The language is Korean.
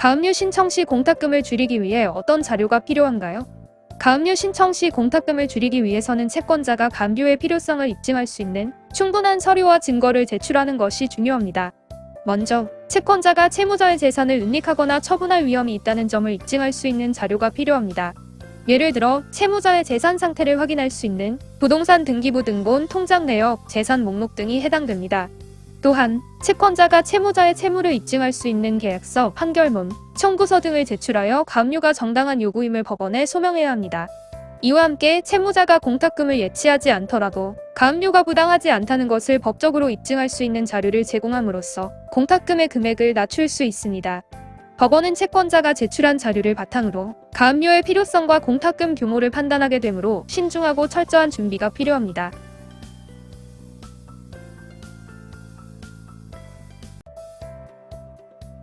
가압류 신청 시 공탁금을 줄이기 위해 어떤 자료가 필요한가요? 가압류 신청 시 공탁금을 줄이기 위해서는 채권자가 가압류의 필요성을 입증할 수 있는 충분한 서류와 증거를 제출하는 것이 중요합니다. 먼저 채권자가 채무자의 재산을 은닉하거나 처분할 위험이 있다는 점을 입증할 수 있는 자료가 필요합니다. 예를 들어 채무자의 재산 상태를 확인할 수 있는 부동산 등기부 등본, 통장 내역, 재산 목록 등이 해당됩니다. 또한 채권자가 채무자의 채무를 입증할 수 있는 계약서, 판결문, 청구서 등을 제출하여 가압류가 정당한 요구임을 법원에 소명해야 합니다. 이와 함께 채무자가 공탁금을 예치하지 않더라도 가압류가 부당하지 않다는 것을 법적으로 입증할 수 있는 자료를 제공함으로써 공탁금의 금액을 낮출 수 있습니다. 법원은 채권자가 제출한 자료를 바탕으로 가압류의 필요성과 공탁금 규모를 판단하게 되므로 신중하고 철저한 준비가 필요합니다.